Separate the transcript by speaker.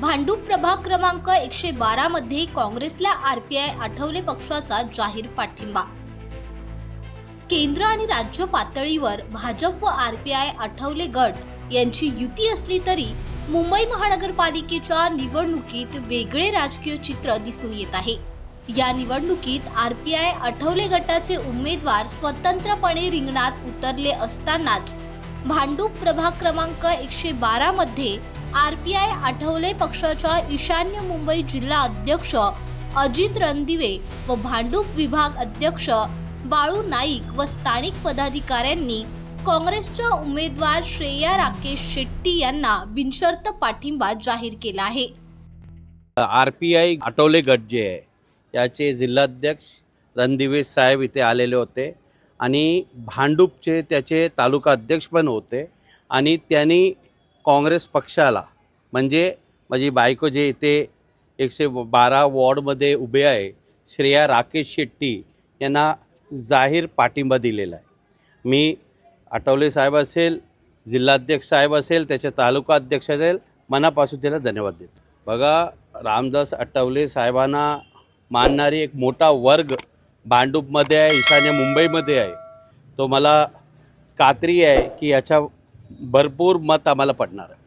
Speaker 1: भांडूप प्रभाग क्रमांक एकशे बारा मध्ये काँग्रेसला आरपीआय आठवले पक्षाचा जाहीर पाठिंबा. केंद्र आणि राज्य पातळीवर भाजप व आरपीआय आठवले गट यांची युती असली तरी मुंबई महानगरपालिकेच्या निवडणुकीत वेगळे राजकीय चित्र दिसून येत आहे. या निवडणुकीत आरपीआय आठवले गटाचे उमेदवार स्वतंत्रपणे रिंगणात उतरले असतानाच भांडूप प्रभाग क्रमांक एकशे बारा मध्ये आर पी आय आठवले पक्षाच्या ईशान्य मुंबई जिल्हा अध्यक्ष अजित रणदिवे व भांडूप विभाग अध्यक्ष बाळू नाईक व स्थानिक पदाधिकाऱ्यांनी काँग्रेसच्या उमेदवार श्रेया राकेश शेट्टी यांना बिनशर्त पाठिंबा जाहीर केला आहे.
Speaker 2: आर पी आय आठवले गट जे आहे. त्याचे जिल्हाध्यक्ष रणदिवे साहेब इथे आलेले होते आणि भांडूपचे त्याचे तालुका अध्यक्ष पण होते आणि त्यांनी काँग्रेस पक्षाला म्हणजे माझी बायको जे इथे एकशे बारा वॉर्डमध्ये उभे आहे श्रेया राकेश शेट्टी यांना जाहीर पाठिंबा दिलेला आहे. मी आठवले साहेब असेल जिल्हाध्यक्ष साहेब असेल त्याच्या तालुका अध्यक्ष असेल मनापासून त्याला धन्यवाद देतो. बघा रामदास आठवले साहेबांना मानणारी एक मोठा वर्ग भांडूपमध्ये आहे ईशान्य मुंबईमध्ये आहे. तो मला खात्री आहे की याच्या भरपूर मत आम्हाला पडणार आहे.